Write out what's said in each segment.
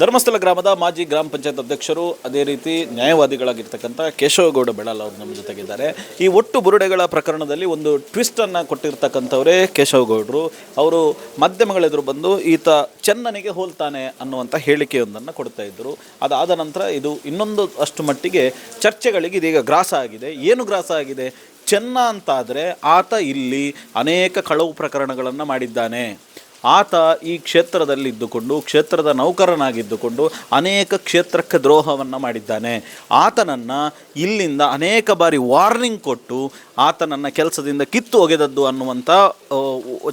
ಧರ್ಮಸ್ಥಳ ಗ್ರಾಮದ ಮಾಜಿ ಗ್ರಾಮ ಪಂಚಾಯತ್ ಅಧ್ಯಕ್ಷರು ಅದೇ ರೀತಿ ನ್ಯಾಯವಾದಿಗಳಾಗಿರ್ತಕ್ಕಂಥ ಕೇಶವಗೌಡ ಬೆಳಲ್ ಅವರು ನಮ್ಮ ಜೊತೆಗಿದ್ದಾರೆ ಈ ಒಟ್ಟು ಬುರುಡೆಗಳ ಪ್ರಕರಣದಲ್ಲಿ ಒಂದು ಟ್ವಿಸ್ಟ್ ಅನ್ನ ಕೊಟ್ಟಿರ್ತಕ್ಕಂಥವರೇ ಕೇಶವಗೌಡರು. ಅವರು ಮಾಧ್ಯಮಗಳೆದುರು ಬಂದು ಈತ ಚೆನ್ನನಿಗೆ ಹೋಲ್ತಾನೆ ಅನ್ನುವಂಥ ಹೇಳಿಕೆಯೊಂದನ್ನು ಕೊಡ್ತಾ ಇದ್ದರು ಅದಾದ ನಂತರ ಇದು ಇನ್ನೊಂದು ಅಷ್ಟು ಮಟ್ಟಿಗೆ ಚರ್ಚೆಗಳಿಗೆ ಇದೀಗ ಗ್ರಾಸ ಆಗಿದೆ. ಏನು ಗ್ರಾಸ ಆಗಿದೆ? ಚೆನ್ನ ಅಂತಾದರೆ ಆತ ಇಲ್ಲಿ ಅನೇಕ ಕಳವು ಪ್ರಕರಣಗಳನ್ನು ಮಾಡಿದ್ದಾನೆ. ಆತ ಈ ಕ್ಷೇತ್ರದಲ್ಲಿ ಇದ್ದುಕೊಂಡು ಕ್ಷೇತ್ರದ ನೌಕರನಾಗಿದ್ದುಕೊಂಡು ಅನೇಕ ಕ್ಷೇತ್ರಕ್ಕೆ ದ್ರೋಹವನ್ನು ಮಾಡಿದ್ದಾನೆ. ಆತನನ್ನು ಇಲ್ಲಿಂದ ಅನೇಕ ಬಾರಿ ವಾರ್ನಿಂಗ್ ಕೊಟ್ಟು ಆತನನ್ನು ಕೆಲಸದಿಂದ ಕಿತ್ತು ಒಗೆದದ್ದು ಅನ್ನುವಂಥ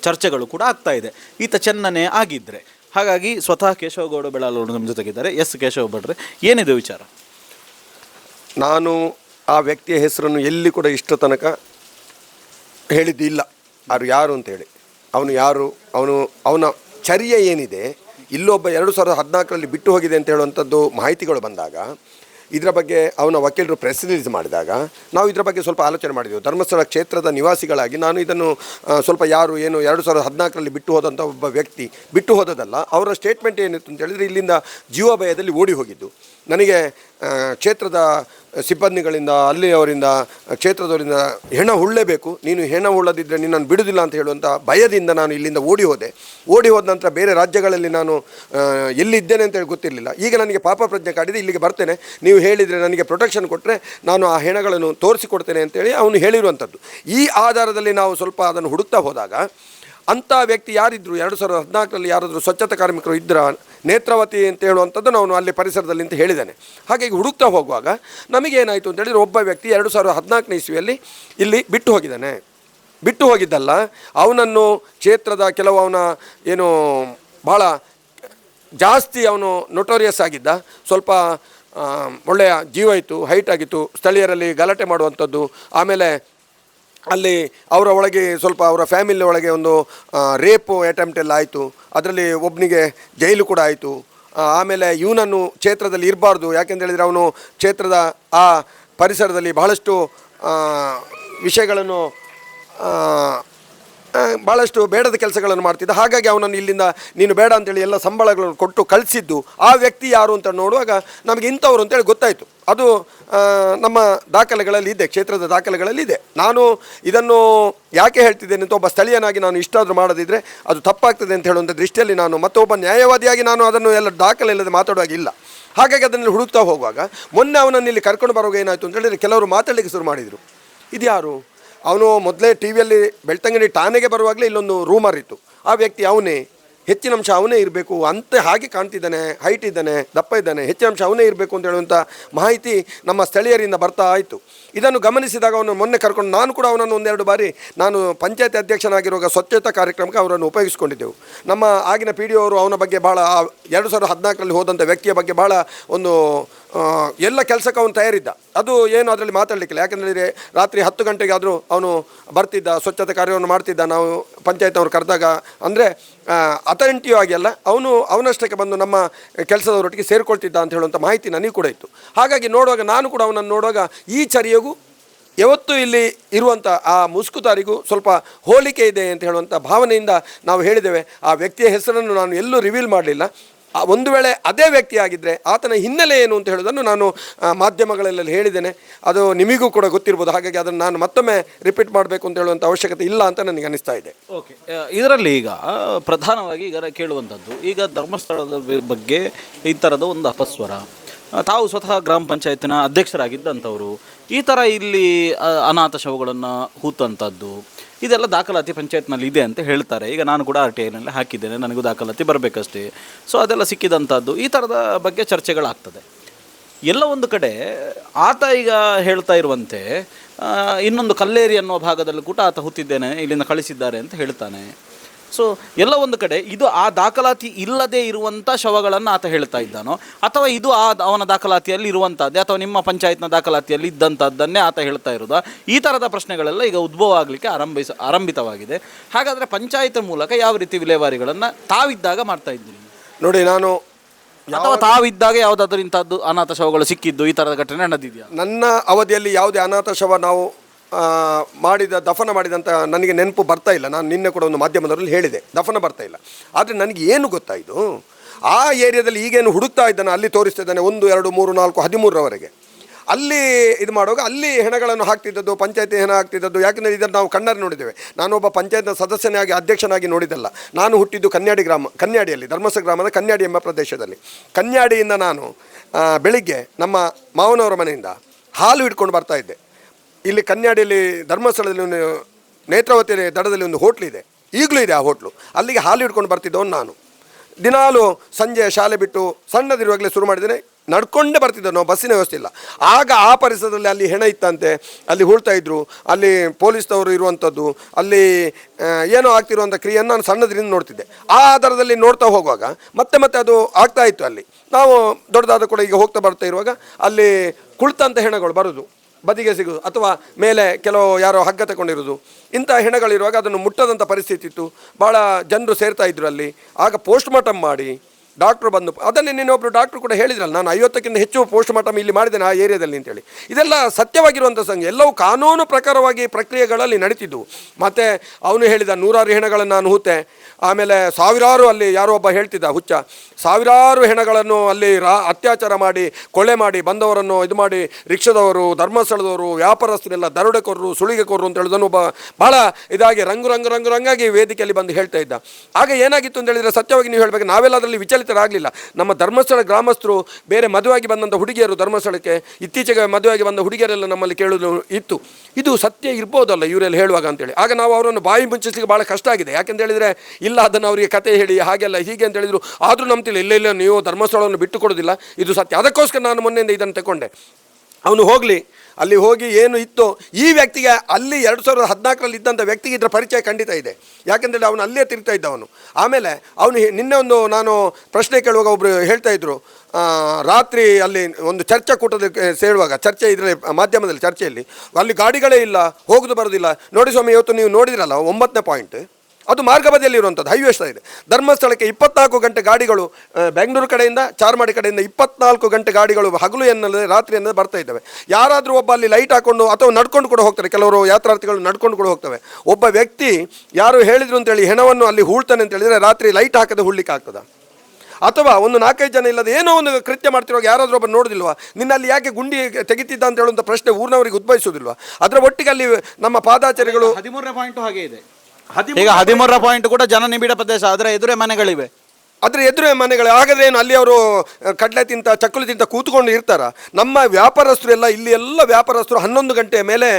ಚರ್ಚೆಗಳು ಕೂಡ ಆಗ್ತಾ ಇದೆ. ಈತ ಚೆನ್ನನೇ ಆಗಿದ್ದರೆ ಹಾಗಾಗಿ ಸ್ವತಃ ಕೇಶವಗೌಡ ಬೆಳಾಲ್ ಅವರು ನಮ್ಮ ಜೊತೆಗಿದ್ದಾರೆ. ಎಸ್ ಕೇಶವ ಭಟ್ರೆ, ಏನಿದೆ ವಿಚಾರ? ನಾನು ಆ ವ್ಯಕ್ತಿಯ ಹೆಸರನ್ನು ಎಲ್ಲಿ ಕೂಡ ಇಷ್ಟ ತನಕ ಹೇಳಿದ್ದಿಲ್ಲ. ಅವರು ಯಾರು ಅಂತೇಳಿ ಅವನು ಯಾರು? ಅವನು, ಅವನ ಚರ್ಯ ಏನಿದೆ? ಇಲ್ಲೊಬ್ಬ ಎರಡು ಸಾವಿರದ ಹದಿನಾಲ್ಕರಲ್ಲಿ ಬಿಟ್ಟು ಹೋಗಿದೆ ಅಂತ ಹೇಳುವಂಥದ್ದು ಮಾಹಿತಿಗಳು ಬಂದಾಗ, ಇದರ ಬಗ್ಗೆ ಅವನ ವಕೀಲರು ಪ್ರೆಸ್ ರಿಲೀಸ್ ಮಾಡಿದಾಗ, ನಾವು ಇದರ ಬಗ್ಗೆ ಸ್ವಲ್ಪ ಆಲೋಚನೆ ಮಾಡಿದೆವು. ಧರ್ಮಸ್ಥಳ ಕ್ಷೇತ್ರದ ನಿವಾಸಿಗಳಾಗಿ ನಾನು ಇದನ್ನು ಸ್ವಲ್ಪ ಯಾರು, ಏನು, ಎರಡು ಸಾವಿರದ ಹದಿನಾಲ್ಕರಲ್ಲಿ ಬಿಟ್ಟು ಹೋದಂಥ ಒಬ್ಬ ವ್ಯಕ್ತಿ ಬಿಟ್ಟು ಹೋದದಲ್ಲ ಅವರ ಸ್ಟೇಟ್ಮೆಂಟ್ ಏನಿತ್ತು ಅಂತ ಹೇಳಿದರೆ ಇಲ್ಲಿಂದ ಜೀವಭಯದಲ್ಲಿ ಓಡಿ ಹೋಗಿದ್ದು. ನನಗೆ ಕ್ಷೇತ್ರದ ಸಿಬ್ಬಂದಿಗಳಿಂದ ಅಲ್ಲಿಯವರಿಂದ ಕ್ಷೇತ್ರದವರಿಂದ ಹೆಣ ಉಳ್ಳೇಬೇಕು. ನೀನು ಹೆಣ ಉಳ್ಳದಿದ್ದರೆ ನಿನ್ನನ್ನು ಬಿಡುವುದಿಲ್ಲ ಅಂತ ಹೇಳುವಂಥ ಭಯದಿಂದ ನಾನು ಇಲ್ಲಿಂದ ಓಡಿ ಹೋದೆ. ಓಡಿ ಹೋದ ನಂತರ ಬೇರೆ ರಾಜ್ಯಗಳಲ್ಲಿ ನಾನು ಎಲ್ಲಿದ್ದೇನೆ ಅಂತ ಹೇಳಿ ಗೊತ್ತಿರಲಿಲ್ಲ. ಈಗ ನನಗೆ ಪಾಪ ಪ್ರಜ್ಞೆ ಕಾಡಿದೆ, ಇಲ್ಲಿಗೆ ಬರ್ತೇನೆ. ನೀವು ಹೇಳಿದರೆ ನನಗೆ ಪ್ರೊಟೆಕ್ಷನ್ ಕೊಟ್ಟರೆ ನಾನು ಆ ಹೆಣಗಳನ್ನು ತೋರಿಸಿಕೊಡ್ತೇನೆ ಅಂತೇಳಿ ಅವನು ಹೇಳಿರುವಂಥದ್ದು ಈ ಆಧಾರದಲ್ಲಿ ನಾವು ಸ್ವಲ್ಪ ಅದನ್ನು ಹುಡುಕ್ತಾ ಹೋದಾಗ ಅಂಥ ವ್ಯಕ್ತಿ ಯಾರಿದ್ರು, ಎರಡು ಸಾವಿರದ ಹದಿನಾಲ್ಕರಲ್ಲಿ ಯಾರಾದರೂ ಸ್ವಚ್ಛತಾ ಕಾರ್ಮಿಕರು ಇದ್ದರ ನೇತ್ರಾವತಿ ಅಂತ ಹೇಳುವಂಥದ್ದು ನಾನು ಅಲ್ಲಿ ಪರಿಸರದಲ್ಲಿ ಅಂತ ಹೇಳಿದ್ದೇನೆ ಹಾಗಾಗಿ ಹುಡುಕ್ತಾ ಹೋಗುವಾಗ ನಮಗೇನಾಯಿತು ಅಂತ ಹೇಳಿದ್ರೆ ಒಬ್ಬ ವ್ಯಕ್ತಿ ಎರಡು ಸಾವಿರದ ಹದಿನಾಲ್ಕನೇ ಇಸ್ವಿಯಲ್ಲಿ ಇಲ್ಲಿ ಬಿಟ್ಟು ಹೋಗಿದ್ದಾನೆ. ಬಿಟ್ಟು ಹೋಗಿದ್ದಲ್ಲ, ಅವನನ್ನು ಕ್ಷೇತ್ರದ ಕೆಲವು ಅವನ ಏನು ಭಾಳ ಜಾಸ್ತಿ ಅವನು ನೊಟೋರಿಯಸ್ ಆಗಿದ್ದ, ಸ್ವಲ್ಪ ಒಳ್ಳೆಯ ಜೀವ ಇತ್ತು ಹೈಟ್ ಆಗಿತ್ತು, ಸ್ಥಳೀಯರಲ್ಲಿ ಗಲಾಟೆ ಮಾಡುವಂಥದ್ದು, ಆಮೇಲೆ ಅಲ್ಲಿ ಅವರ ಒಳಗೆ ಸ್ವಲ್ಪ ಅವರ ಫ್ಯಾಮಿಲಿ ಒಳಗೆ ಒಂದು ರೇಪ್ ಅಟೆಂಪ್ಟ್ ಎಲ್ಲ ಆಯಿತು. ಅದರಲ್ಲಿ ಒಬ್ಬನಿಗೆ ಜೈಲು ಕೂಡ ಆಯಿತು. ಆಮೇಲೆ ಇವನನ್ನು ಕ್ಷೇತ್ರದಲ್ಲಿ ಇರಬಾರ್ದು. ಯಾಕೆಂತ ಹೇಳಿದರೆ ಅವನು ಕ್ಷೇತ್ರದ ಆ ಪರಿಸರದಲ್ಲಿ ಬಹಳಷ್ಟು ವಿಷಯಗಳನ್ನು ಭಾಳಷ್ಟು ಬೇಡದ ಕೆಲಸಗಳನ್ನು ಮಾಡ್ತಿದ್ದ. ಹಾಗಾಗಿ ಅವನನ್ನು ಇಲ್ಲಿಂದ ನೀನು ಬೇಡ ಅಂತೇಳಿ ಎಲ್ಲ ಸಂಬಳಗಳನ್ನು ಕೊಟ್ಟು ಕಳಿಸಿದ್ದು. ಆ ವ್ಯಕ್ತಿ ಯಾರು ಅಂತ ನೋಡುವಾಗ ನಮಗೆ ಇಂಥವ್ರು ಅಂತೇಳಿ ಗೊತ್ತಾಯಿತು. ಅದು ನಮ್ಮ ದಾಖಲೆಗಳಲ್ಲಿ ಇದೆ, ಕ್ಷೇತ್ರದ ದಾಖಲೆಗಳಲ್ಲಿ ಇದೆ. ನಾನು ಇದನ್ನು ಯಾಕೆ ಹೇಳ್ತಿದ್ದೇನೆ ಅಂತ ಒಬ್ಬ ಸ್ಥಳೀಯನಾಗಿ ನಾನು ಇಷ್ಟಾದರೂ ಮಾಡದಿದ್ದರೆ ಅದು ತಪ್ಪಾಗ್ತದೆ ಅಂತ ಹೇಳುವಂಥ ದೃಷ್ಟಿಯಲ್ಲಿ ನಾನು ಮತ್ತೊಬ್ಬ ನ್ಯಾಯವಾದಿಯಾಗಿ ನಾನು ಅದನ್ನು ಎಲ್ಲ ದಾಖಲೆ ಇಲ್ಲದೆ ಮಾತಾಡುವಾಗಿಲ್ಲ ಹಾಗಾಗಿ ಅದನ್ನು ಹುಡುಕ್ತಾ ಹೋಗುವಾಗ ಮೊನ್ನೆ ಅವನನ್ನು ಇಲ್ಲಿ ಕರ್ಕೊಂಡು ಬರುವಾಗ ಏನಾಯಿತು ಅಂತ ಹೇಳಿದರೆ ಕೆಲವರು ಮಾತಾಡಲಿಕ್ಕೆ ಶುರು ಮಾಡಿದರು. ಇದು ಯಾರು ಅವನು ಮೊದಲೇ ಟಿ ವಿಯಲ್ಲಿ ಬೆಳ್ತಂಗಡಿ ಠಾಣೆಗೆ ಬರುವಾಗಲೇ ಇಲ್ಲೊಂದು ರೂಮರ್ ಇತ್ತು. ಆ ವ್ಯಕ್ತಿ ಅವನೇ, ಹೆಚ್ಚಿನ ಅಂಶ ಅವನೇ ಇರಬೇಕು ಅಂತ ಹಾಗೆ ಕಾಣ್ತಿದ್ದಾನೆ ಹೈಟ್ ಇದ್ದಾನೆ, ದಪ್ಪ ಇದ್ದಾನೆ, ಹೆಚ್ಚಿನ ಅಂಶ ಅವನೇ ಇರಬೇಕು ಅಂತ ಹೇಳುವಂಥ ಮಾಹಿತಿ ನಮ್ಮ ಸ್ಥಳೀಯರಿಂದ ಬರ್ತಾ ಆಯಿತು. ಇದನ್ನು ಗಮನಿಸಿದಾಗ ಅವನು ಮೊನ್ನೆ ಕರ್ಕೊಂಡು ನಾನು ಕೂಡ ಅವನನ್ನು ಒಂದೆರಡು ಬಾರಿ ನಾನು ಪಂಚಾಯತ್ ಅಧ್ಯಕ್ಷನಾಗಿರುವಾಗ ಸ್ವಚ್ಛತಾ ಕಾರ್ಯಕ್ರಮಕ್ಕೆ ಅವರನ್ನು ಉಪಯೋಗಿಸಿಕೊಂಡಿದ್ದೆವು. ನಮ್ಮ ಆಗಿನ ಪಿ ಡಿ ಅವರು ಅವನ ಬಗ್ಗೆ ಭಾಳ ಎರಡು ಸಾವಿರದ ಹದಿನಾಲ್ಕರಲ್ಲಿ ಹೋದಂಥ ವ್ಯಕ್ತಿಯ ಬಗ್ಗೆ ಭಾಳ ಒಂದು ಎಲ್ಲ ಕೆಲಸಕ್ಕೆ ಅವನು ತಯಾರಿದ್ದ. ಅದು ಏನು ಅದರಲ್ಲಿ ಮಾತಾಡಲಿಕ್ಕಿಲ್ಲ. ಯಾಕಂದರೆ ರಾತ್ರಿ ಹತ್ತು ಗಂಟೆಗೆ ಆದರೂ ಅವನು ಬರ್ತಿದ್ದ, ಸ್ವಚ್ಛತೆ ಕಾರ್ಯವನ್ನು ಮಾಡ್ತಿದ್ದ, ನಾವು ಪಂಚಾಯತ್ ಅವರು ಕರೆದಾಗ. ಅಂದರೆ ಅಥೆಂಟಿವ್ ಆಗಿ ಅಲ್ಲ, ಅವನು ಅವನಷ್ಟಕ್ಕೆ ಬಂದು ನಮ್ಮ ಕೆಲಸದವರೊಟ್ಟಿಗೆ ಸೇರಿಕೊಳ್ತಿದ್ದ ಅಂತ ಹೇಳುವಂಥ ಮಾಹಿತಿ ನನಗೆ ಕೂಡ ಇತ್ತು. ಹಾಗಾಗಿ ನೋಡುವಾಗ ನಾನು ಕೂಡ ಅವನನ್ನು ನೋಡುವಾಗ ಈ ಚರ್ಯೆಗೂ ಯಾವತ್ತೂ ಇಲ್ಲಿ ಇರುವಂಥ ಆ ಮುಸ್ಕುತಾರಿಗೂ ಸ್ವಲ್ಪ ಹೋಲಿಕೆ ಇದೆ ಅಂತ ಹೇಳುವಂಥ ಭಾವನೆಯಿಂದ ನಾವು ಹೇಳಿದ್ದೇವೆ. ಆ ವ್ಯಕ್ತಿಯ ಹೆಸರನ್ನು ನಾನು ಎಲ್ಲೂ ರಿವೀಲ್ ಮಾಡಲಿಲ್ಲ. ಒಂದು ವೇಳೆ ಅದೇ ವ್ಯಕ್ತಿ ಆಗಿದ್ದರೆ ಆತನ ಹಿನ್ನೆಲೆ ಏನು ಅಂತ ಹೇಳೋದನ್ನು ನಾನು ಮಾಧ್ಯಮಗಳಲ್ಲಿ ಹೇಳಿದ್ದೇನೆ. ಅದು ನಿಮಗೂ ಕೂಡ ಗೊತ್ತಿರ್ಬೋದು. ಹಾಗಾಗಿ ಅದನ್ನು ನಾನು ಮತ್ತೊಮ್ಮೆ ರಿಪೀಟ್ ಮಾಡಬೇಕು ಅಂತ ಹೇಳುವಂಥ ಅವಶ್ಯಕತೆ ಇಲ್ಲ ಅಂತ ನನಗೆ ಅನಿಸ್ತಾ ಇದೆ. ಓಕೆ. ಇದರಲ್ಲಿ ಈಗ ಪ್ರಧಾನವಾಗಿ ಈಗ ಕೇಳುವಂಥದ್ದು, ಈಗ ಧರ್ಮಸ್ಥಳದ ಬಗ್ಗೆ ಈ ಥರದ ಒಂದು ಅಪಸ್ವರ ತಾವು ಸ್ವತಃ ಗ್ರಾಮ ಪಂಚಾಯತಿನ ಅಧ್ಯಕ್ಷರಾಗಿದ್ದಂಥವರು. ಈ ಥರ ಇಲ್ಲಿ ಅನಾಥ ಶವಗಳನ್ನು ಹೂತಂಥದ್ದು, ಇದೆಲ್ಲ ದಾಖಲಾತಿ ಪಂಚಾಯತ್ನಲ್ಲಿ ಇದೆ ಅಂತ ಹೇಳ್ತಾರೆ. ಈಗ ನಾನು ಕೂಡ ಆರ್ ಟಿ ಐನಲ್ಲಿ ಹಾಕಿದ್ದೇನೆ, ನನಗೂ ದಾಖಲಾತಿ ಬರಬೇಕಷ್ಟೇ. ಸೊ ಅದೆಲ್ಲ ಸಿಕ್ಕಿದಂಥದ್ದು. ಈ ಥರದ ಬಗ್ಗೆ ಚರ್ಚೆಗಳಾಗ್ತದೆ. ಎಲ್ಲ ಒಂದು ಕಡೆ, ಆತ ಈಗ ಹೇಳ್ತಾ ಇರುವಂತೆ ಇನ್ನೊಂದು ಕಲ್ಲೇರಿ ಅನ್ನೋ ಭಾಗದಲ್ಲಿ ಕೂಡ ಆತ ಹುತ್ತಿದ್ದೇನೆ ಇಲ್ಲಿಂದ ಕಳಿಸಿದ್ದಾರೆ ಅಂತ ಹೇಳ್ತಾನೆ. ಸೊ ಎಲ್ಲ ಒಂದು ಕಡೆ ಇದು ಆ ದಾಖಲಾತಿ ಇಲ್ಲದೆ ಇರುವಂಥ ಶವಗಳನ್ನು ಆತ ಹೇಳ್ತಾ ಇದ್ದಾನೋ ಅಥವಾ ಇದು ಆ ಅವನ ದಾಖಲಾತಿಯಲ್ಲಿ ಇರುವಂಥದ್ದೇ ಅಥವಾ ನಿಮ್ಮ ಪಂಚಾಯತ್ನ ದಾಖಲಾತಿಯಲ್ಲಿ ಇದ್ದಂಥದ್ದನ್ನೇ ಆತ ಹೇಳ್ತಾ ಇರೋದಾ ಈ ಥರದ ಪ್ರಶ್ನೆಗಳೆಲ್ಲ ಈಗ ಉದ್ಭವ ಆಗಲಿಕ್ಕೆ ಆರಂಭಿಸ ಆರಂಭಿತವಾಗಿದೆ. ಹಾಗಾದರೆ ಪಂಚಾಯತ್ ಮೂಲಕ ಯಾವ ರೀತಿ ವಿಲೇವಾರಿಗಳನ್ನು ತಾವಿದ್ದಾಗ ಮಾಡ್ತಾ ಇದ್ದೀನಿ ನೋಡಿ ನಾನು ಅಥವಾ ತಾವಿದ್ದಾಗ ಯಾವುದಾದ್ರೂ ಇಂಥದ್ದು ಅನಾಥ ಶವಗಳು ಸಿಕ್ಕಿದ್ದು ಈ ಥರದ ಘಟನೆ ನಡೆದಿದೆಯಾ? ನನ್ನ ಅವಧಿಯಲ್ಲಿ ಯಾವುದೇ ಅನಾಥ ಶವ ನಾವು ಮಾಡಿದ, ದಫನ ಮಾಡಿದಂಥ ನನಗೆ ನೆನಪು ಬರ್ತಾ ಇಲ್ಲ. ನಾನು ನಿನ್ನೆ ಕೂಡ ಒಂದು ಮಾಧ್ಯಮದವರಲ್ಲಿ ಹೇಳಿದೆ. ದಫನ ಬರ್ತಾ ಇಲ್ಲ. ಆದರೆ ನನಗೆ ಏನು ಗೊತ್ತಾಯಿತು ಆ ಏರಿಯಾದಲ್ಲಿ ಈಗೇನು ಹುಡುಕ್ತಾ ಇದ್ದಾನೆ, ಅಲ್ಲಿ ತೋರಿಸ್ತಾ ಇದ್ದಾನೆ ಒಂದು, ಎರಡು, ಮೂರು, ನಾಲ್ಕು, ಹದಿಮೂರರವರೆಗೆ. ಅಲ್ಲಿ ಇದು ಮಾಡುವಾಗ ಅಲ್ಲಿ ಹೆಣಗಳನ್ನು ಹಾಕ್ತಿದ್ದದ್ದು, ಪಂಚಾಯತಿ ಹೆಣ ಹಾಕ್ತಿದ್ದದ್ದು, ಯಾಕೆಂದರೆ ಇದನ್ನು ನಾವು ಕಣ್ಣಾರೆ ನೋಡಿದ್ದೇವೆ. ನಾನೊಬ್ಬ ಪಂಚಾಯತ್ನ ಸದಸ್ಯನಾಗಿ, ಅಧ್ಯಕ್ಷನಾಗಿ ನೋಡಿದ್ದಲ್ಲ. ನಾನು ಹುಟ್ಟಿದ್ದು ಕನ್ಯಾಡಿ ಗ್ರಾಮ, ಕನ್ಯಾಡಿಯಲ್ಲಿ, ಧರ್ಮಸ್ಥಳ ಗ್ರಾಮದ ಕನ್ಯಾಡಿ ಎಂಬ ಪ್ರದೇಶದಲ್ಲಿ. ಕನ್ಯಾಡಿಯಿಂದ ನಾನು ಬೆಳಿಗ್ಗೆ ನಮ್ಮ ಮಾವನವರ ಮನೆಯಿಂದ ಹಾಲು ಹಿಡ್ಕೊಂಡು ಬರ್ತಾ ಇದ್ದೆ. ಇಲ್ಲಿ ಕನ್ಯಾಡಿಯಲ್ಲಿ ಧರ್ಮಸ್ಥಳದಲ್ಲಿ ಒಂದು ನೇತ್ರಾವತಿ ದಡದಲ್ಲಿ ಒಂದು ಹೋಟ್ಲ್ ಇದೆ. ಈಗಲೂ ಇದೆ ಆ ಹೋಟ್ಲು. ಅಲ್ಲಿಗೆ ಹಾಲು ಹಿಡ್ಕೊಂಡು ಬರ್ತಿದ್ದವನು ನಾನು. ದಿನಾಲು ಸಂಜೆ ಶಾಲೆ ಬಿಟ್ಟು ಸಣ್ಣದಿರುವಾಗಲೇ ಶುರು ಮಾಡಿದ್ದೇನೆ. ನಡ್ಕೊಂಡೇ ಬರ್ತಿದ್ದೆ ನಾವು, ಬಸ್ಸಿನ ವ್ಯವಸ್ಥೆ ಇಲ್ಲ. ಆಗ ಆ ಪರಿಸರದಲ್ಲಿ ಅಲ್ಲಿ ಹೆಣ ಇತ್ತಂತೆ. ಅಲ್ಲಿ ಹೂಳ್ತಾ ಇದ್ದರು ಅಲ್ಲಿ ಪೊಲೀಸ್ನವರು ಇರುವಂಥದ್ದು. ಅಲ್ಲಿ ಏನೋ ಆಗ್ತಿರುವಂಥ ಕ್ರಿಯೆಯನ್ನು ನಾನು ಸಣ್ಣದ್ರಿಂದ ನೋಡ್ತಿದ್ದೆ. ಆ ಆಧಾರದಲ್ಲಿ ನೋಡ್ತಾ ಹೋಗುವಾಗ ಮತ್ತೆ ಮತ್ತೆ ಅದು ಆಗ್ತಾ ಇತ್ತು ಅಲ್ಲಿ. ನಾವು ದೊಡ್ಡದಾದ ಕೂಡ ಈಗ ಹೋಗ್ತಾ ಬರ್ತಾ ಇರುವಾಗ ಅಲ್ಲಿ ಕುಳಿತಂಥ ಹೆಣಗಳು ಬರೋದು. ಬದಿಗೆ ಸಿಗೋದು ಅಥವಾ ಮೇಲೆ ಕೆಲವು ಯಾರೋ ಹಗ್ಗ ತಗೊಂಡಿರೋದು ಇಂಥ ಹೆಣಗಳಿರುವಾಗ ಅದನ್ನು ಮುಟ್ಟದಂಥ ಪರಿಸ್ಥಿತಿ ಇತ್ತು. ಭಾಳ ಜನರು ಸೇರ್ತಾ ಇದ್ರು ಅಲ್ಲಿ. ಆಗ ಪೋಸ್ಟ್ ಮಾರ್ಟಮ್ ಮಾಡಿ ಡಾಕ್ಟ್ರು ಬಂದು, ಅದನ್ನೇ ನಿನ್ನೊಬ್ಬರು ಡಾಕ್ಟ್ರು ಕೂಡ ಹೇಳಿದ್ರಲ್ಲ, ನಾನು ಐವತ್ತಕ್ಕಿಂತ ಹೆಚ್ಚು ಪೋಸ್ಟ್ ಮಾರ್ಟಮ್ ಇಲ್ಲಿ ಮಾಡಿದ್ದೇನೆ ಆ ಏರಿಯಾದಲ್ಲಿ ಅಂತೇಳಿ. ಇದೆಲ್ಲ ಸತ್ಯವಾಗಿರುವಂಥ ಸಂಗತಿ, ಎಲ್ಲವೂ ಕಾನೂನು ಪ್ರಕಾರವಾಗಿ ಪ್ರಕ್ರಿಯೆಗಳಲ್ಲಿ ನಡೀತಿದ್ದವು ಮತ್ತು ಅವನು ಹೇಳಿದ ನೂರಾರು ಹೆಣಗಳನ್ನು ನಾನು ಹೂತೆ, ಆಮೇಲೆ ಸಾವಿರಾರು ಅಲ್ಲಿ ಯಾರೋ ಒಬ್ಬ ಹೇಳ್ತಿದ್ದ ಹುಚ್ಚ, ಸಾವಿರಾರು ಹೆಣಗಳನ್ನು ಅಲ್ಲಿ ರಾ, ಅತ್ಯಾಚಾರ ಮಾಡಿ ಕೊಳೆ ಮಾಡಿ, ಬಂದವರನ್ನು ಇದು ಮಾಡಿ, ರಿಕ್ಷಾದವರು, ಧರ್ಮಸ್ಥಳದವರು, ವ್ಯಾಪಾರಸ್ಥರೆಲ್ಲ ದರೋಡೆಕೋರರು ಸುಳಿಗೆಕೋರರು ಅಂತ ಹೇಳಿದನು ಒಬ್ಬ ಭಾಳ ಇದಾಗಿ ರಂಗು ರಂಗು ರಂಗು, ರಂಗಾಗಿ ವೇದಿಕೆಯಲ್ಲಿ ಬಂದು ಹೇಳ್ತಾ ಇದ್ದ. ಆಗ ಏನಾಗಿತ್ತು ಅಂತ ಹೇಳಿದರೆ ಸತ್ಯವಾಗಿ ನೀವು ಹೇಳಬೇಕು, ನಾವೆಲ್ಲ ಅದರಲ್ಲಿ ವಿಚಲಿತರಾಗಲಿಲ್ಲ ನಮ್ಮ ಧರ್ಮಸ್ಥಳ ಗ್ರಾಮಸ್ಥರು ಬೇರೆ ಮದುವಾಗಿ ಬಂದಂಥ ಹುಡುಗಿಯರು ಧರ್ಮಸ್ಥಳಕ್ಕೆ, ಇತ್ತೀಚೆಗೆ ಮದುವೆಯಾಗಿ ಬಂದ ಹುಡುಗಿಯರೆಲ್ಲ ನಮ್ಮಲ್ಲಿ ಕೇಳೋದು ಇತ್ತು. ಇದು ಸತ್ಯ ಇರ್ಬೋದಲ್ಲ ಇವರೆಲ್ಲ ಹೇಳುವಾಗ ಅಂತೇಳಿ. ಆಗ ನಾವು ಅವರನ್ನು ಬಾಯಿ ಮುಂಚಿಸಲಿಕ್ಕೆ ಭಾಳ ಕಷ್ಟ ಆಗಿದೆ. ಯಾಕೆಂತ ಹೇಳಿದರೆ, ಇಲ್ಲ ಅದನ್ನು ಅವರಿಗೆ ಕತೆ ಹೇಳಿ, ಹಾಗೆಲ್ಲ ಹೀಗೆ ಅಂತ ಹೇಳಿದರು. ಆದರೂ ನಂಬ್ತಿಲ್ಲ, ಇಲ್ಲ ಇಲ್ಲ, ನೀವು ಧರ್ಮಸ್ಥಳವನ್ನು ಬಿಟ್ಟು ಕೊಡೋದಿಲ್ಲ ಇದು ಸತ್ಯ. ಅದಕ್ಕೋಸ್ಕರ ನಾನು ಮೊನ್ನೆಯಿಂದ ಇದನ್ನು ತಗೊಂಡೆ. ಅವನು ಹೋಗಲಿ. ಅಲ್ಲಿ ಹೋಗಿ ಏನು ಇತ್ತು ಈ ವ್ಯಕ್ತಿಗೆ ಅಲ್ಲಿ ಎರಡು ಸಾವಿರದ ಹದಿನಾಲ್ಕರಲ್ಲಿ ಇದ್ದಂಥ ವ್ಯಕ್ತಿಗೆ ಇದರ ಪರಿಚಯ ಖಂಡಿತ ಇದೆ. ಯಾಕೆಂದರೆ ಅವನು ಅಲ್ಲೇ ತಿರುಗ್ತಾ ಇದ್ದವನು. ಆಮೇಲೆ ಅವನು ನಿನ್ನೆ ಒಂದು ನಾನು ಪ್ರಶ್ನೆ ಕೇಳುವಾಗ ಒಬ್ಬರು ಹೇಳ್ತಾ ಇದ್ದರು ರಾತ್ರಿ ಅಲ್ಲಿ ಒಂದು ಚರ್ಚಾ ಕೂಟದ ಸೇರುವಾಗ, ಚರ್ಚೆ ಇದರಲ್ಲಿ, ಮಾಧ್ಯಮದಲ್ಲಿ ಚರ್ಚೆಯಲ್ಲಿ, ಅಲ್ಲಿ ಗಾಡಿಗಳೇ ಇಲ್ಲ, ಹೋಗೋದು ಬರೋದಿಲ್ಲ. ನೋಡಿ ಸ್ವಾಮಿ, ಇವತ್ತು ನೀವು ನೋಡಿದ್ರಲ್ಲ, ಒಂಬತ್ತನೇ ಪಾಯಿಂಟ್ ಅದು ಮಾರ್ಗ ಬದಿಯಲ್ಲಿ ಇರುವಂಥದ್ದು ಹೈವೇ ಇದೆ. ಧರ್ಮಸ್ಥಳಕ್ಕೆ ಇಪ್ಪತ್ನಾಲ್ಕು ಗಂಟೆ ಗಾಡಿಗಳು ಬೆಂಗಳೂರು ಕಡೆಯಿಂದ, ಚಾರ್ಮಾಡಿ ಕಡೆಯಿಂದ ಇಪ್ಪತ್ನಾಲ್ಕು ಗಂಟೆ ಗಾಡಿಗಳು ಹಗಲು ಎನ್ನಲ್ಲದೆ, ರಾತ್ರಿ ಎನ್ನದೆ ಬರ್ತಾ ಇದ್ದಾವೆ. ಯಾರಾದರೂ ಒಬ್ಬ ಅಲ್ಲಿ ಲೈಟ್ ಹಾಕೊಂಡು ಅಥವಾ ನಡ್ಕೊಂಡು ಕೂಡ ಹೋಗ್ತಾರೆ. ಕೆಲವರು ಯಾತ್ರಾರ್ಥಿಗಳು ನಡ್ಕೊಂಡು ಕೂಡ ಹೋಗ್ತವೆ. ಒಬ್ಬ ವ್ಯಕ್ತಿ ಯಾರು ಹೇಳಿದ್ರು ಅಂತೇಳಿ ಹೆಣವನ್ನು ಅಲ್ಲಿ ಹೂಳ್ತಾನೆ ಅಂತ ಹೇಳಿದರೆ ರಾತ್ರಿ ಲೈಟ್ ಹಾಕದೆ ಹೂಳ್ಲಿಕ್ಕೆ ಆಗ್ತದ? ಅಥವಾ ಒಂದು ನಾಲ್ಕೈದು ಜನ ಇಲ್ಲದೆ ಏನೋ ಒಂದು ಕೃತ್ಯ ಮಾಡ್ತಿರುವಾಗ ಯಾರಾದರೂ ಒಬ್ಬ ನೋಡೋದಿಲ್ವಾ? ನಿನ್ನಲ್ಲಿ ಯಾಕೆ ಗುಂಡಿ ತೆಗಿತಿದ್ದ ಅಂತ ಹೇಳುವಂಥ ಪ್ರಶ್ನೆ ಊರಿನವರಿಗೆ ಉದ್ಭವಿಸೋದಿಲ್ವಾ ಅದರ ಒಟ್ಟಿಗೆ ಅಲ್ಲಿ ನಮ್ಮ ಪಾದಾಚಾರಿಗಳು ಹದಿಮೂರನೇ ಪಾಯಿಂಟು ಹಾಗೆ ಇದೆ. ಈಗ ಹದಿಮೂರರ ಪಾಯಿಂಟ್ ಕೂಡ ಜನನಿಬಿಡ ಪ್ರದೇಶ ಅದರ ಎದುರೇ ಮನೆಗಳಿವೆ. ಅದ್ರ ಎದುರು ಮನೆಗಳು, ಹಾಗಾದ್ರೆ ಏನು, ಅಲ್ಲಿ ಅವರು ಕಡಲೆ ತಿಂತ, ಚಕ್ಕುಲಿ ತಿಂತ ಕೂತ್ಕೊಂಡು ಇರ್ತಾರ. ನಮ್ಮ ವ್ಯಾಪಾರಸ್ಥರು ಎಲ್ಲ, ಇಲ್ಲಿ ಎಲ್ಲ ವ್ಯಾಪಾರಸ್ಥರು ಹನ್ನೊಂದು ಗಂಟೆ ಮೇಲೆ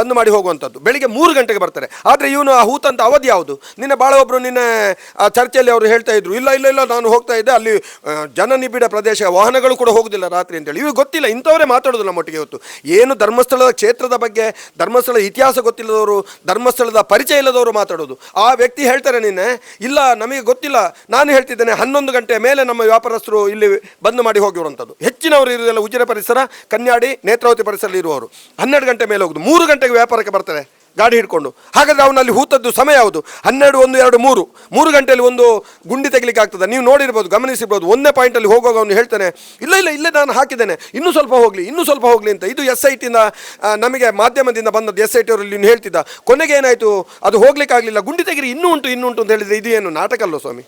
ಬಂದ್ ಮಾಡಿ ಹೋಗುವಂಥದ್ದು. ಬೆಳಿಗ್ಗೆ ಮೂರು ಗಂಟೆಗೆ ಬರ್ತಾರೆ. ಆದರೆ ಇವನು ಆ ಹೂತಂತ ಅವಧಿ ಯಾವುದು? ನಿನ್ನೆ ಭಾಳ ಒಬ್ಬರು ನಿನ್ನೆ ಚರ್ಚೆಯಲ್ಲಿ ಅವರು ಹೇಳ್ತಾ ಇದ್ರು, ಇಲ್ಲ ಇಲ್ಲ ಇಲ್ಲ, ನಾನು ಹೋಗ್ತಾ ಇದ್ದೆ, ಅಲ್ಲಿ ಜನ ಜನನಿಬಿಡ ಪ್ರದೇಶ, ವಾಹನಗಳು ಕೂಡ ಹೋಗುದಿಲ್ಲ ರಾತ್ರಿ ಅಂತೇಳಿ. ಇವ್ರಿಗೆ ಗೊತ್ತಿಲ್ಲ, ಇಂಥವರೇ ಮಾತಾಡೋದು ನಮ್ಮೊಟ್ಟಿಗೆ ಇವತ್ತು. ಏನು ಧರ್ಮಸ್ಥಳದ ಕ್ಷೇತ್ರದ ಬಗ್ಗೆ, ಧರ್ಮಸ್ಥಳದ ಇತಿಹಾಸ ಗೊತ್ತಿಲ್ಲದವರು, ಧರ್ಮಸ್ಥಳದ ಪರಿಚಯ ಇಲ್ಲದವರು ಮಾತಾಡೋದು. ಆ ವ್ಯಕ್ತಿ ಹೇಳ್ತಾರೆ ನಿನ್ನೆ, ಇಲ್ಲ, ನಮಗೆ ಗೊತ್ತಿಲ್ಲ, ನಾನು ಹೇಳ್ತಿದ್ದೇನೆ ಹನ್ನೊಂದು ಗಂಟೆ ಮೇಲೆ ನಮ್ಮ ವ್ಯಾಪಾರಸ್ಥರು ಇಲ್ಲಿ ಬಂದ್ ಮಾಡಿ ಹೋಗಿರುವಂಥದ್ದು. ಹೆಚ್ಚಿನವರು ಇರುವುದಿಲ್ಲ ಉಜಿರೆ ಪರಿಸರ, ಕನ್ಯಾಡಿ, ನೇತ್ರಾವತಿ ಪರಿಸರದಲ್ಲಿ ಇರುವವರು. ಹನ್ನೆರಡು ಗಂಟೆ ಮೇಲೆ ಹೋಗುದು. ಮೂರು ಗಂಟೆಗೆ ವ್ಯಾಪಾರಕ್ಕೆ ಬರ್ತಾರೆ ಗಾಡಿ ಹಿಡ್ಕೊಂಡು. ಹಾಗಾದರೆ ಅವನಲ್ಲಿ ಹೂತದ್ದು ಸಮಯ ಯಾವುದು? ಹನ್ನೆರಡು, ಒಂದು, ಎರಡು, ಮೂರು. ಮೂರು ಗಂಟೆಯಲ್ಲಿ ಒಂದು ಗುಂಡಿ ತೆಗಲಿಕ್ಕೆ ಆಗ್ತದೆ. ನೀವು ನೋಡಿರ್ಬೋದು, ಗಮನಿಸಿರ್ಬೋದು, ಒಂದೇ ಪಾಯಿಂಟಲ್ಲಿ ಹೋಗುವಾಗ ಅವನು ಹೇಳ್ತಾನೆ, ಇಲ್ಲ ಇಲ್ಲ, ಇಲ್ಲೇ ನಾನು ಹಾಕಿದ್ದೇನೆ. ಇನ್ನೂ ಸ್ವಲ್ಪ ಹೋಗಲಿ, ಇನ್ನೂ ಸ್ವಲ್ಪ ಹೋಗಲಿ ಅಂತ. ಇದು ಎಸ್ ಐ ಟಿನ ನಮಗೆ ಮಾಧ್ಯಮದಿಂದ ಬಂದದ್ದು ಎಸ್ ಐ ಟಿ ಅವರಲ್ಲಿ ನೀನು ಹೇಳ್ತಿದ್ದ. ಕೊನೆಗೆ ಏನಾಯಿತು? ಅದು ಹೋಗ್ಲಿಕ್ಕೆ ಆಗಲಿಲ್ಲ. ಗುಂಡಿ ತೆಗಿರಿ, ಇನ್ನೂ ಉಂಟು ಇನ್ನೂ ಉಂಟು ಅಂತ ಹೇಳಿದರೆ ಇದು ಏನು? ನಾಟಕ ಅಲ್ಲೋ ಸ್ವಾಮಿ?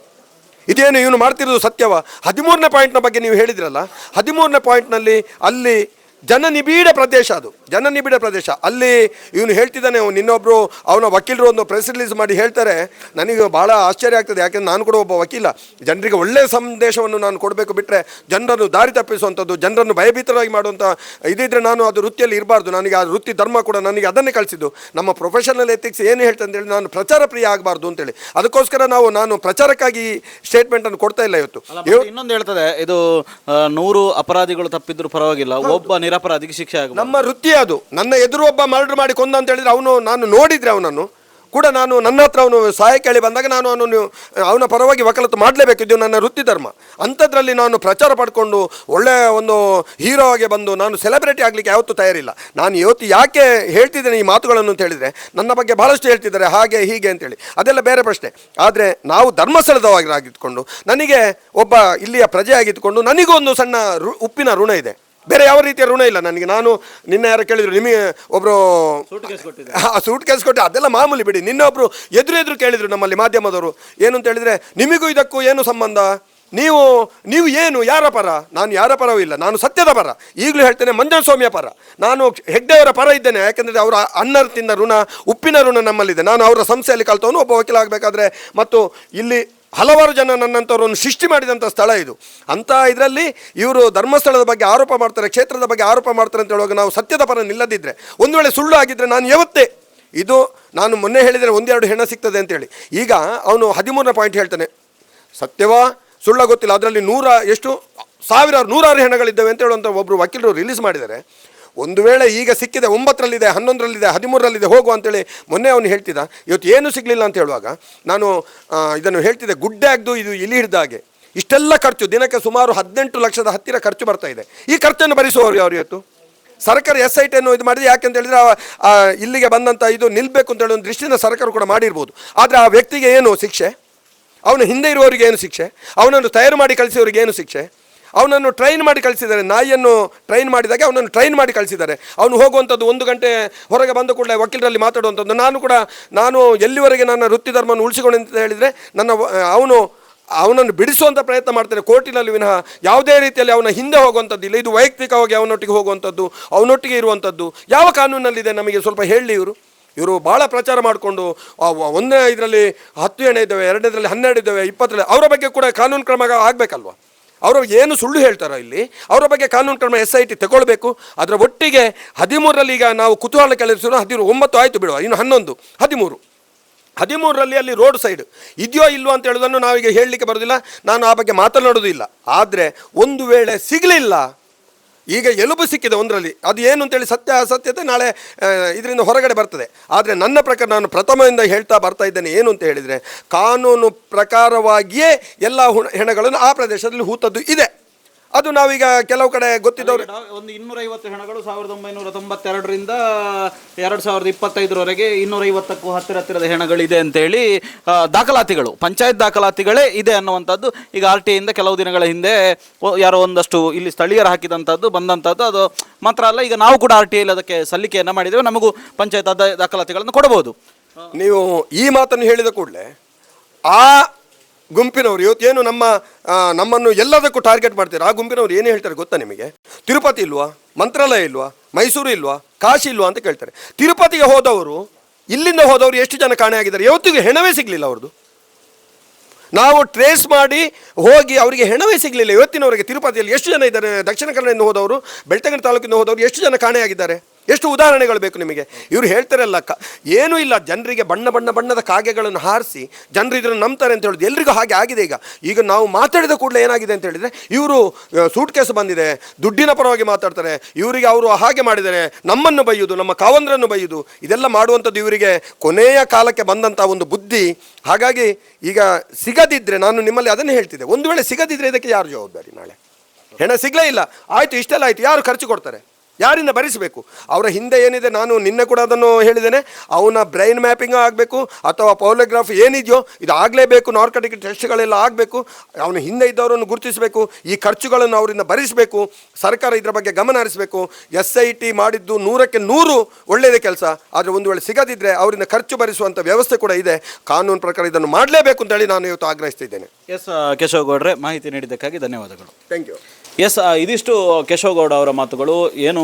ಇದೇನು ಇವನು ಮಾಡ್ತಿರೋದು ಸತ್ಯವ? ಹದಿಮೂರನೇ ಪಾಯಿಂಟ್ನ ಬಗ್ಗೆ ನೀವು ಹೇಳಿದ್ರಲ್ಲ ಹದಿಮೂರನೇ ಪಾಯಿಂಟ್ನಲ್ಲಿ ಅಲ್ಲಿ ಜನನಿಬಿಡ ಪ್ರದೇಶ ಅದು ಜನನಿಬಿಡ ಪ್ರದೇಶ. ಅಲ್ಲಿ ಇವನು ಹೇಳ್ತಿದ್ದಾನೆ ಅವ್ನು ಇನ್ನೊಬ್ಬರು ಅವನ ವಕೀಲರು ಒಂದು ಪ್ರೆಸ್ ರಿಲೀಸ್ ಮಾಡಿ ಹೇಳ್ತಾರೆ ನನಗೆ ಭಾಳ ಆಶ್ಚರ್ಯ ಆಗ್ತದೆ ಯಾಕೆಂದ್ರೆ ನಾನು ಕೂಡ ಒಬ್ಬ ವಕೀಲ. ಜನರಿಗೆ ಒಳ್ಳೆಯ ಸಂದೇಶವನ್ನು ನಾನು ಕೊಡಬೇಕು ಬಿಟ್ಟರೆ ಜನರನ್ನು ದಾರಿ ತಪ್ಪಿಸುವಂಥದ್ದು ಜನರನ್ನು ಭಯಭೀತರಾಗಿ ಮಾಡುವಂಥ ಇದಿದ್ರೆ ನಾನು ಅದು ವೃತ್ತಿಯಲ್ಲಿ ಇರಬಾರ್ದು. ನನಗೆ ಆ ವೃತ್ತಿ ಧರ್ಮ ಕೂಡ ನನಗೆ ಅದನ್ನೇ ಕಳಿಸಿದ್ದು. ನಮ್ಮ ಪ್ರೊಫೆಷನಲ್ ಎಥಿಕ್ಸ್ ಏನು ಹೇಳ್ತಂತ ಅಂತೇಳಿ ನಾನು ಪ್ರಚಾರ ಪ್ರಿಯ ಆಗಬಾರ್ದು ಅಂತೇಳಿ ಅದಕ್ಕೋಸ್ಕರ ನಾವು ನಾನು ಪ್ರಚಾರಕ್ಕಾಗಿ ಸ್ಟೇಟ್ಮೆಂಟನ್ನು ಕೊಡ್ತಾ ಇಲ್ಲ ಇವತ್ತು. ಇವ್- ಇನ್ನೊಂದು ಹೇಳ್ತದೆ ಇದು ನೂರು ಅಪರಾಧಿಗಳು ತಪ್ಪಿದ್ರು ಪರವಾಗಿಲ್ಲ. ಒಬ್ಬ ನಿರಪರಾಧಿಗೆ ಶಿಕ್ಷೆ ಆಗ ನಮ್ಮ ವೃತ್ತಿ ಅದು. ನನ್ನ ಎದುರು ಒಬ್ಬ ಮರ್ಡರ್ ಮಾಡಿ ಕೊಂದ ಅಂತ ಹೇಳಿದ್ರೆ ಅವನು, ನಾನು ನೋಡಿದ್ರೆ ಅವನನ್ನು. ಕೂಡ ನಾನು ನನ್ನ ಹತ್ರ ಅವನು ಸಹಾಯ ಕೇಳಿ ಬಂದಾಗ ನಾನು ಅವನು ಅವನ ಪರವಾಗಿ ವಕಾಲತ್ತು ಮಾಡಲೇಬೇಕು. ಇದು ನನ್ನ ವೃತ್ತಿ ಧರ್ಮ. ಅಂಥದ್ರಲ್ಲಿ ನಾನು ಪ್ರಚಾರ ಪಡ್ಕೊಂಡು ಒಳ್ಳೆಯ ಒಂದು ಹೀರೋ ಆಗಿ ಬಂದು ನಾನು ಸೆಲೆಬ್ರಿಟಿ ಆಗಲಿಕ್ಕೆ ಯಾವತ್ತೂ ತಯಾರಿಲ್ಲ. ನಾನು ಇವತ್ತು ಯಾಕೆ ಹೇಳ್ತಿದ್ದೇನೆ ಈ ಮಾತುಗಳನ್ನು ಅಂತ ಹೇಳಿದರೆ, ನನ್ನ ಬಗ್ಗೆ ಬಹಳಷ್ಟು ಹೇಳ್ತಿದ್ದಾರೆ, ಹಾಗೆ, ಹೀಗೆ ಅಂತೇಳಿ ಅದೆಲ್ಲ ಬೇರೆ ಪ್ರಶ್ನೆ. ಆದರೆ ನಾವು ಧರ್ಮಸ್ಥಳದವಾಗಿರಾಗಿದ್ದುಕೊಂಡು ನನಗೆ ಒಬ್ಬ ಇಲ್ಲಿಯ ಪ್ರಜೆ ಆಗಿದ್ದುಕೊಂಡು ನನಗೂ ಒಂದು ಸಣ್ಣ ಉಪ್ಪಿನ ಋಣ ಇದೆ. ಬೇರೆ ಯಾವ ರೀತಿಯ ಋಣ ಇಲ್ಲ ನನಗೆ. ನಾನು ನಿನ್ನೆ ಯಾರು ಕೇಳಿದ್ರು ನಿಮಗೆ ಒಬ್ಬರು ಸೂಟ್ ಕೇಸ್ ಕೊಟ್ಟೆ ಅದೆಲ್ಲ ಮಾಮೂಲಿ ಬಿಡಿ. ನಿನ್ನೆ ಒಬ್ರು ಎದುರು ಎದುರು ಕೇಳಿದ್ರು ನಮ್ಮಲ್ಲಿ ಮಾಧ್ಯಮದವರು. ಏನು ಅಂತ ಹೇಳಿದ್ರೆ ನಿಮಗೂ ಇದಕ್ಕೂ ಏನು ಸಂಬಂಧ? ನೀವು ನೀವು ಏನು ಯಾರ ಪರ? ನಾನು ಯಾರ ಪರವೂ ಇಲ್ಲ. ನಾನು ಸತ್ಯದ ಪರ. ಈಗಲೂ ಹೇಳ್ತೇನೆ ಮಂಜನ ಸ್ವಾಮಿಯ ಪರ. ನಾನು ಹೆಗ್ಡೆಯವರ ಪರ ಇದ್ದೇನೆ. ಯಾಕೆಂದರೆ ಅವರ ಅನ್ನ ತಿಂದ ಋಣ ಉಪ್ಪಿನ ಋಣ ನಮ್ಮಲ್ಲಿದೆ. ನಾನು ಅವರ ಸಂಸ್ಥೆಯಲ್ಲಿ ಕಲ್ತವನು ಒಬ್ಬ ವಕೀಲ ಆಗಬೇಕಾದ್ರೆ. ಮತ್ತು ಇಲ್ಲಿ ಹಲವಾರು ಜನ ನನ್ನಂಥವ್ರನ್ನು ಸೃಷ್ಟಿ ಮಾಡಿದಂಥ ಸ್ಥಳ ಇದು. ಅಂಥ ಇದರಲ್ಲಿ ಇವರು ಧರ್ಮಸ್ಥಳದ ಬಗ್ಗೆ ಆರೋಪ ಮಾಡ್ತಾರೆ, ಕ್ಷೇತ್ರದ ಬಗ್ಗೆ ಆರೋಪ ಮಾಡ್ತಾರೆ ಅಂತ ಹೇಳುವಾಗ ನಾವು ಸತ್ಯದ ಪರ ನಿಲ್ಲದಿದ್ದರೆ ಒಂದು ವೇಳೆ ಸುಳ್ಳು ಆಗಿದ್ದರೆ ನಾನು ಯಾವತ್ತೇ, ಇದು ನಾನು ಮೊನ್ನೆ ಹೇಳಿದರೆ ಒಂದೆರಡು ಹೆಣ ಸಿಗ್ತದೆ ಅಂತೇಳಿ ಈಗ ಅವನು ಹದಿಮೂರನೇ ಪಾಯಿಂಟ್ ಹೇಳ್ತಾನೆ, ಸತ್ಯವಾ? ಸುಳ್ಳ ಗೊತ್ತಿಲ್ಲ. ಅದರಲ್ಲಿ ನೂರ ಎಷ್ಟು, ಸಾವಿರಾರು ನೂರಾರು ಹೆಣಗಳಿದ್ದಾವೆ ಅಂತ ಹೇಳುವಂಥ ಒಬ್ಬರು ವಕೀಲರು ರಿಲೀಸ್ ಮಾಡಿದ್ದಾರೆ. ಒಂದು ವೇಳೆ ಈಗ ಸಿಕ್ಕಿದೆ ಒಂಬತ್ತರಲ್ಲಿದೆ, ಹನ್ನೊಂದರಲ್ಲಿದೆ, ಹದಿಮೂರರಲ್ಲಿದೆ, ಹೋಗು ಅಂತೇಳಿ ಮೊನ್ನೆ ಅವನು ಹೇಳ್ತಿದ್ದ. ಇವತ್ತು ಏನೂ ಸಿಗಲಿಲ್ಲ ಅಂತ ಹೇಳುವಾಗ ನಾನು ಇದನ್ನು ಹೇಳ್ತಿದ್ದೆ ಗುಡ್ಡಾಗ್ದು ಇದು ಇಲಿ ಹಿಡಿದ ಹಾಗೆ. ಇಷ್ಟೆಲ್ಲ ಖರ್ಚು, ದಿನಕ್ಕೆ ಸುಮಾರು ಹದಿನೆಂಟು ಲಕ್ಷದ ಹತ್ತಿರ ಖರ್ಚು ಬರ್ತಾ ಇದೆ. ಈ ಖರ್ಚನ್ನು ಭರಿಸುವವರು ಯಾರು ಇವತ್ತು? ಸರ್ಕಾರ ಎಸ್ ಐ ಟಿಯನ್ನು ಇದು ಮಾಡಿದೆ, ಯಾಕೆ ಅಂತ ಹೇಳಿದ್ರೆ ಇಲ್ಲಿಗೆ ಬಂದಂಥ ಇದು ನಿಲ್ಲಬೇಕು ಅಂತ ಹೇಳೋ ಒಂದು ದೃಷ್ಟಿಯಿಂದ ಸರ್ಕಾರ ಕೂಡ ಮಾಡಿರ್ಬೋದು. ಆದರೆ ಆ ವ್ಯಕ್ತಿಗೆ ಏನು ಶಿಕ್ಷೆ? ಅವನ ಹಿಂದೆ ಇರುವವರಿಗೆ ಏನು ಶಿಕ್ಷೆ? ಅವನನ್ನು ತಯಾರು ಮಾಡಿ ಕಳಿಸಿದವರಿಗೆ ಏನು ಶಿಕ್ಷೆ? ಅವನನ್ನು ಟ್ರೈನ್ ಮಾಡಿ ಕಳಿಸಿದ್ದಾರೆ. ನಾಯಿಯನ್ನು ಟ್ರೈನ್ ಮಾಡಿದಾಗ ಅವನನ್ನು ಟ್ರೈನ್ ಮಾಡಿ ಕಳಿಸಿದ್ದಾರೆ. ಅವನು ಹೋಗುವಂಥದ್ದು ಒಂದು ಗಂಟೆ ಹೊರಗೆ ಬಂದ ಕೂಡಲೇ ವಕೀಲರಲ್ಲಿ ಮಾತಾಡುವಂಥದ್ದು. ನಾನು ಕೂಡ, ನಾನು ಎಲ್ಲಿವರೆಗೆ ನನ್ನ ವೃತ್ತಿ ಧರ್ಮವನ್ನು ಉಳಿಸಿಕೊಂಡು ಅಂತ ಹೇಳಿದರೆ, ನನ್ನ ಅವನು, ಅವನನ್ನು ಬಿಡಿಸುವಂಥ ಪ್ರಯತ್ನ ಮಾಡ್ತಾರೆ ಕೋರ್ಟಿನಲ್ಲಿ ವಿನಃ ಯಾವುದೇ ರೀತಿಯಲ್ಲಿ ಅವನ ಹಿಂದೆ ಹೋಗುವಂಥದ್ದು ಇಲ್ಲ. ಇದು ವೈಯಕ್ತಿಕವಾಗಿ ಅವನೊಟ್ಟಿಗೆ ಹೋಗುವಂಥದ್ದು, ಅವನೊಟ್ಟಿಗೆ ಇರುವಂಥದ್ದು. ಯಾವ ಕಾನೂನಲ್ಲಿದೆ ನಮಗೆ ಸ್ವಲ್ಪ ಹೇಳಿ ಇವರು. ಇವರು ಭಾಳ ಪ್ರಚಾರ ಮಾಡಿಕೊಂಡು ಒಂದನೇ ಇದರಲ್ಲಿ ಹತ್ತು ಎಣ್ಣೆ ಇದ್ದಾವೆ, ಎರಡನೇದರಲ್ಲಿ ಹನ್ನೆರಡು ಇದ್ದಾವೆ, ಇಪ್ಪತ್ತರಲ್ಲಿ ಅವರ ಬಗ್ಗೆ ಕೂಡ ಕಾನೂನು ಕ್ರಮ ಆಗಬೇಕಲ್ವ? ಅವರು ಏನು ಸುಳ್ಳು ಹೇಳ್ತಾರೋ ಇಲ್ಲಿ, ಅವರ ಬಗ್ಗೆ ಕಾನೂನು ಕ್ರಮ ಎಸ್ ಐ ಟಿ ತಗೊಳ್ಬೇಕು. ಅದರ ಒಟ್ಟಿಗೆ ಹದಿಮೂರರಲ್ಲಿ ಈಗ ನಾವು ಕುತೂಹಲ ಕೆಲಸ ಹದಿಮೂರು, ಒಂಬತ್ತು ಆಯಿತು ಬಿಡುವ ಇನ್ನು ಹನ್ನೊಂದು, ಹದಿಮೂರು. ಹದಿಮೂರರಲ್ಲಿ ಅಲ್ಲಿ ರೋಡ್ ಸೈಡ್ ಇದೆಯೋ ಇಲ್ವೋ ಅಂತ ಹೇಳೋದನ್ನು ನಾವೀಗ ಹೇಳಲಿಕ್ಕೆ ಬರೋದಿಲ್ಲ, ನಾನು ಆ ಬಗ್ಗೆ ಮಾತನಾಡೋದಿಲ್ಲ ಆದರೆ ಒಂದು ವೇಳೆ ಸಿಗಲಿಲ್ಲ ಈಗ ಎಲುಬು ಸಿಕ್ಕಿದೆ ಒಂದರಲ್ಲಿ. ಅದು ಏನು ಅಂತೇಳಿ ಸತ್ಯ ಅಸತ್ಯತೆ ನಾಳೆ ಇದರಿಂದ ಹೊರಗಡೆ ಬರ್ತದೆ. ಆದರೆ ನನ್ನ ಪ್ರಕಾರ ನಾನು ಪ್ರಥಮದಿಂದ ಹೇಳ್ತಾ ಬರ್ತಾ ಇದ್ದೇನೆ, ಏನು ಅಂತ ಹೇಳಿದರೆ, ಕಾನೂನು ಪ್ರಕಾರವಾಗಿಯೇ ಎಲ್ಲ ಹುಣ, ಹೆಣಗಳನ್ನು ಆ ಪ್ರದೇಶದಲ್ಲಿ ಹೂತದ್ದು ಇದೆ. ಅದು ನಾವೀಗ ಕೆಲವು ಕಡೆ ಗೊತ್ತಿದ್ದವ್ರು ಒಂದು ಇನ್ನೂರೈವತ್ತು ಹೆಣಗಳು ಸಾವಿರದ ಒಂಬೈನೂರ ತೊಂಬತ್ತೆರಡರಿಂದ ಎರಡು ಸಾವಿರದ ಇಪ್ಪತ್ತೈದರವರೆಗೆ ಇನ್ನೂರೈವತ್ತಕ್ಕೂ ಹತ್ತಿರ ಹತ್ತಿರದ ಹೆಣಗಳಿದೆ ಅಂತೇಳಿ ದಾಖಲಾತಿಗಳು ಪಂಚಾಯತ್ ದಾಖಲಾತಿಗಳೇ ಇದೆ ಅನ್ನುವಂಥದ್ದು ಈಗ ಆರ್ ಟಿ ಇಂದ ಕೆಲವು ದಿನಗಳ ಹಿಂದೆ ಯಾರೋ ಒಂದಷ್ಟು ಇಲ್ಲಿ ಸ್ಥಳೀಯರು ಹಾಕಿದಂಥದ್ದು ಬಂದಂಥದ್ದು ಅದು ಮಾತ್ರ ಅಲ್ಲ ಈಗ ನಾವು ಕೂಡ ಆರ್ ಟಿ ಐಲಿ ಅದಕ್ಕೆ ಸಲ್ಲಿಕೆಯನ್ನು ಮಾಡಿದ್ದೇವೆ ನಮಗೂ ಪಂಚಾಯತ್ ದಾಖಲಾತಿಗಳನ್ನು ಕೊಡಬಹುದು. ನೀವು ಈ ಮಾತನ್ನು ಹೇಳಿದ ಕೂಡಲೇ ಆ ಗುಂಪಿನವರು ಇವತ್ತು ಏನು ನಮ್ಮ ನಮ್ಮನ್ನು ಎಲ್ಲದಕ್ಕೂ ಟಾರ್ಗೆಟ್ ಮಾಡ್ತಾರೆ ಆ ಗುಂಪಿನವರು ಏನು ಹೇಳ್ತಾರೆ ಗೊತ್ತಾ ನಿಮಗೆ? ತಿರುಪತಿ ಇಲ್ವಾ? ಮಂತ್ರಾಲಯ ಇಲ್ವಾ? ಮೈಸೂರು ಇಲ್ವಾ? ಕಾಶಿ ಇಲ್ವಾ ಅಂತ ಕೇಳ್ತಾರೆ. ತಿರುಪತಿಗೆ ಹೋದವರು, ಇಲ್ಲಿಂದ ಹೋದವರು ಎಷ್ಟು ಜನ ಕಾಣೆ ಆಗಿದ್ದಾರೆ? ಯಾವತ್ತಿಗೂ ಹೆಣವೇ ಸಿಗಲಿಲ್ಲ ಅವ್ರದ್ದು. ನಾವು ಟ್ರೇಸ್ ಮಾಡಿ ಹೋಗಿ ಅವರಿಗೆ ಹೆಣವೇ ಸಿಗಲಿಲ್ಲ. ಇವತ್ತಿನವರೆಗೆ ತಿರುಪತಿಯಲ್ಲಿ ಎಷ್ಟು ಜನ ಇದ್ದಾರೆ? ದಕ್ಷಿಣ ಕನ್ನಡದಿಂದ ಹೋದವರು, ಬೆಳ್ತಂಗಡಿ ತಾಲೂಕಿಂದ ಹೋದವರು ಎಷ್ಟು ಜನ ಕಾಣೆಯಾಗಿದ್ದಾರೆ ಎಷ್ಟು ಉದಾಹರಣೆಗಳು ಬೇಕು ನಿಮಗೆ? ಇವರು ಹೇಳ್ತಾರಲ್ಲ, ಕ, ಏನೂ ಇಲ್ಲ, ಜನರಿಗೆ ಬಣ್ಣ ಬಣ್ಣ ಬಣ್ಣದ ಕಾಗೆಗಳನ್ನು ಹಾರಿಸಿ ಜನರು ಇದನ್ನು ನಂಬ್ತಾರೆ ಅಂತ ಹೇಳಿದ್ರು ಎಲ್ರಿಗೂ ಹಾಗೆ ಆಗಿದೆ ಈಗ. ಈಗ ನಾವು ಮಾತಾಡಿದ ಕೂಡಲೇ ಏನಾಗಿದೆ ಅಂತ ಹೇಳಿದರೆ, ಇವರು ಸೂಟ್ ಕೇಸ್ ಬಂದಿದೆ, ದುಡ್ಡಿನ ಪರವಾಗಿ ಮಾತಾಡ್ತಾರೆ, ಇವರಿಗೆ ಅವರು ಹಾಗೆ ಮಾಡಿದರೆ, ನಮ್ಮನ್ನು ಬೈಯುವುದು ನಮ್ಮ ಕಾವಂದ್ರನ್ನು ಬೈಯುವುದು ಇದೆಲ್ಲ ಮಾಡುವಂಥದ್ದು ಇವರಿಗೆ ಕೊನೆಯ ಕಾಲಕ್ಕೆ ಬಂದಂಥ ಒಂದು ಬುದ್ಧಿ. ಹಾಗಾಗಿ ಈಗ ಸಿಗದಿದ್ದರೆ ನಾನು ನಿಮ್ಮಲ್ಲಿ ಅದನ್ನು ಹೇಳ್ತಿದ್ದೆ, ಒಂದು ವೇಳೆ ಸಿಗದಿದ್ದರೆ ಇದಕ್ಕೆ ಯಾರು ಜವಾಬ್ದಾರಿ ನಾಳೆ? ಹೆಣ ಸಿಗಲೇ ಇಲ್ಲ. ಆಯಿತು, ಇಷ್ಟೆಲ್ಲ ಆಯಿತು, ಯಾರು ಖರ್ಚು ಕೊಡ್ತಾರೆ? ಯಾರಿಂದ ಭರಿಸಬೇಕು? ಅವರ ಹಿಂದೆ ಏನಿದೆ? ನಾನು ನಿನ್ನೆ ಕೂಡ ಅದನ್ನು ಹೇಳಿದ್ದೇನೆ. ಅವನ ಬ್ರೈನ್ ಮ್ಯಾಪಿಂಗ್ ಆಗಬೇಕು ಅಥವಾ ಪೌಲೋಗ್ರಾಫ್ ಏನಿದೆಯೋ ಇದು ಆಗಲೇಬೇಕು ನಾರ್ಕಟಿಕ್ ಟೆಸ್ಟ್ಗಳೆಲ್ಲ ಆಗಬೇಕು. ಅವನ ಹಿಂದೆ ಇದ್ದವರನ್ನು ಗುರುತಿಸಬೇಕು ಈ ಖರ್ಚುಗಳನ್ನು ಅವರಿಂದ ಭರಿಸಬೇಕು ಸರ್ಕಾರ ಇದರ ಬಗ್ಗೆ ಗಮನ ಹರಿಸಬೇಕು. ಎಸ್ ಐ ಟಿ ಮಾಡಿದ್ದು ನೂರಕ್ಕೆ ನೂರು ಒಳ್ಳೆಯದೇ ಕೆಲಸ. ಆದರೆ ಒಂದು ವೇಳೆ ಸಿಗದಿದ್ದರೆ ಅವರಿಂದ ಖರ್ಚು ಭರಿಸುವಂಥ ವ್ಯವಸ್ಥೆ ಕೂಡ ಇದೆ. ಕಾನೂನು ಪ್ರಕಾರ ಇದನ್ನು ಮಾಡಲೇಬೇಕು ಅಂತೇಳಿ ನಾನು ಇವತ್ತು ಆಗ್ರಹಿಸ್ತಿದ್ದೇನೆ ಎಸ್ ಕೇಶವ ಗೌಡ್ರೆ ಮಾಹಿತಿ ನೀಡಿದ್ದಕ್ಕಾಗಿ ಧನ್ಯವಾದಗಳು. ಥ್ಯಾಂಕ್ ಯು ಎಸ್ ಇದಿಷ್ಟು ಇದಿಷ್ಟು ಕೇಶವಗೌಡ ಅವರ ಮಾತುಗಳು. ಏನು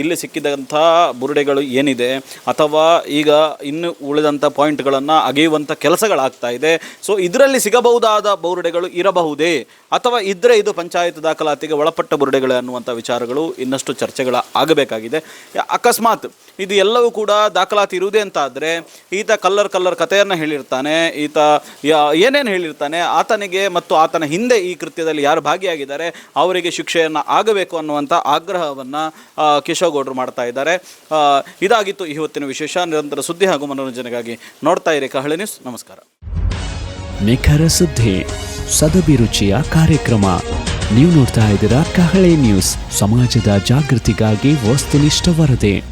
ಇಲ್ಲಿ ಸಿಕ್ಕಿದಂಥ ಬುರುಡೆಗಳು ಏನಿದೆ? ಅಥವಾ ಈಗ ಇನ್ನು ಉಳಿದಂಥ ಪಾಯಿಂಟ್ಗಳನ್ನು ಅಗೆಯುವಂಥ ಕೆಲಸಗಳಾಗ್ತಾ ಇದೆ. ಸೊ ಇದರಲ್ಲಿ ಸಿಗಬಹುದಾದ ಬುರುಡೆಗಳು ಇರಬಹುದೇ? ಅಥವಾ ಇದ್ದರೆ ಇದು ಪಂಚಾಯತ್ ದಾಖಲಾತಿಗೆ ಒಳಪಟ್ಟ ಬುರುಡೆಗಳು ಅನ್ನುವಂಥ ವಿಚಾರಗಳು ಇನ್ನಷ್ಟು ಚರ್ಚೆಗಳ ಆಗಬೇಕಾಗಿದೆ. ಅಕಸ್ಮಾತ್ ಇದು ಎಲ್ಲವೂ ಕೂಡ ದಾಖಲಾತಿ ಇರುವುದೇ ಅಂತ ಆದರೆ ಈತ ಕಲ್ಲರ್ ಕಲ್ಲರ್ ಕಥೆಯನ್ನು ಹೇಳಿರ್ತಾನೆ, ಈತ ಏನೇನು ಹೇಳಿರ್ತಾನೆ, ಆತನಿಗೆ ಮತ್ತು ಆತನ ಹಿಂದೆ ಈ ಕೃತ್ಯದಲ್ಲಿ ಯಾರು ಭಾಗಿಯಾಗಿದ್ದಾರೆ, ಅವರಿಗೆ ಶಿಕ್ಷೆಯನ್ನು ಆಗಬೇಕು ಅನ್ನುವಂಥ ಆಗ್ರಹವನ್ನು ಕೇಶವಗೌಡರು ಮಾಡ್ತಾ ಇದ್ದಾರೆ. ಇದಾಗಿತ್ತು ಇವತ್ತಿನ ವಿಶೇಷ. ನಿರಂತರ ಸುದ್ದಿ ಹಾಗೂ ಮನೋರಂಜನೆಗಾಗಿ ನೋಡ್ತಾ ಇರಿ ಕಹಳೆ ನ್ಯೂಸ್. ನಮಸ್ಕಾರ. ನಿಖರ ಸುದ್ದಿ ಸದಭಿರುಚಿಯ ಕಾರ್ಯಕ್ರಮ. ನೀವು ನೋಡ್ತಾ ಇದ್ದೀರಾ ಕಹಳೆ ನ್ಯೂಸ್. ಸಮಾಜದ ಜಾಗೃತಿಗಾಗಿ ವಸ್ತುನಿಷ್ಠ ವರದಿ.